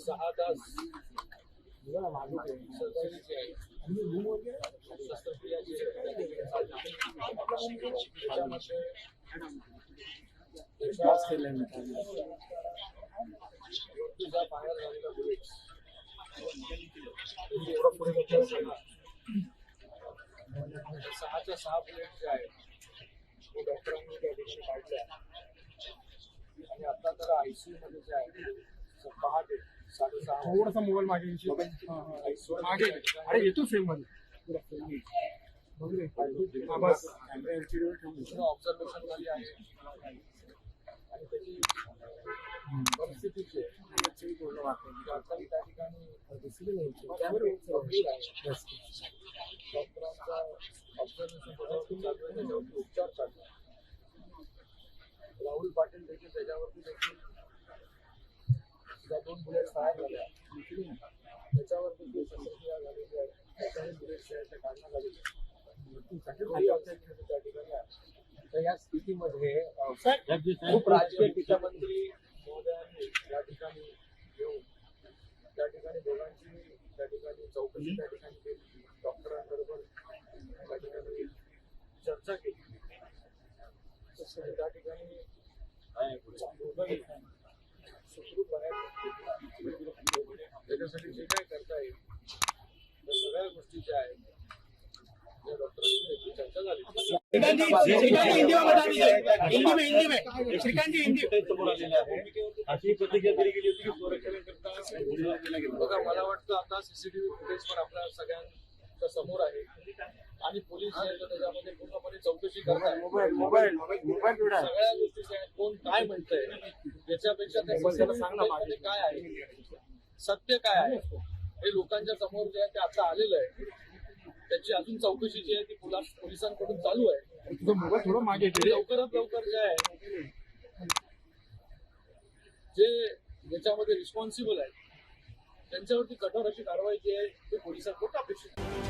सहा तास आहे तुझा सहाच्या सहा बुलेट जे आहेत ते डॉक्टरांनी त्या दिवशी काढल्या. आणि आता तर आयसीयू मध्ये जे आहे पहाटे थोडासा मोबाईल मागे? हा, हा. मागे. अरे येतो फ्रेममध्ये. हा, बस. ऑब्झर्वेशन झाली आहे. आणि त्याची परिस्थिती त्या ठिकाणी गंभीर आहे. डॉक्टरांचा ऑब्झर्वेशन चालू आहे. त्याच्यावरती उपचार चालू राहुल पाटील देखील त्याच्यावरती देखील दोन बुलेट फायर झाल्या त्याच्यावरती जी शस्त्रक्रिया झालेली आहे त्याच्याही बुलेट जे आहेत ते काढण्यात आलेले आहेत. त्या ठिकाणी आहे. तर या स्थितीमध्ये खूप राजकीय टीकामंत्री महोदयांनी या ठिकाणी येऊन त्या ठिकाणी दोघांची त्या ठिकाणी चौकशी त्या ठिकाणी डॉक्टरांबरोबर त्या ठिकाणी चर्चा केली त्या ठिकाणी त्याच्यासाठी जे काय करता येईल त्या सगळ्या गोष्टी ज्या आहेत त्या डॉक्टरांची चर्चा झाली. श्रीकांत जी, श्रीकांत जी, हिंदी में बता दीजिए हिंदी में हिंदी में श्रीकांत जी हिंदी समोर आलेले आहे. अशी प्रतिक्रिया दिली गेली होती की संरक्षणाकरता बघा मला वाटतं आता सीसीटीव्ही फुटेज पण आपल्या सगळ्यांच्या समोर आहे. आणि पोलीस त्याच्यामध्ये पूर्णपणे चौकशी करतात सगळ्या गोष्टी कोण काय म्हणतंय याच्यापेक्षा त्या फुटेजमध्ये काय आहे? सत्य काय आहे हे लोकांच्या समोर जे आहे ते आता आलेलं आहे त्याची अजून चौकशी जी आहे ती पोलास पोलिसांकडून चालू आहे थोडा मागे. लवकरात लवकर जे आहे जे याच्यामध्ये रिस्पॉन्सिबल आहे त्यांच्यावरती कठोर अशी कारवाई जी आहे ती पोलिसांकडून अपेक्षित.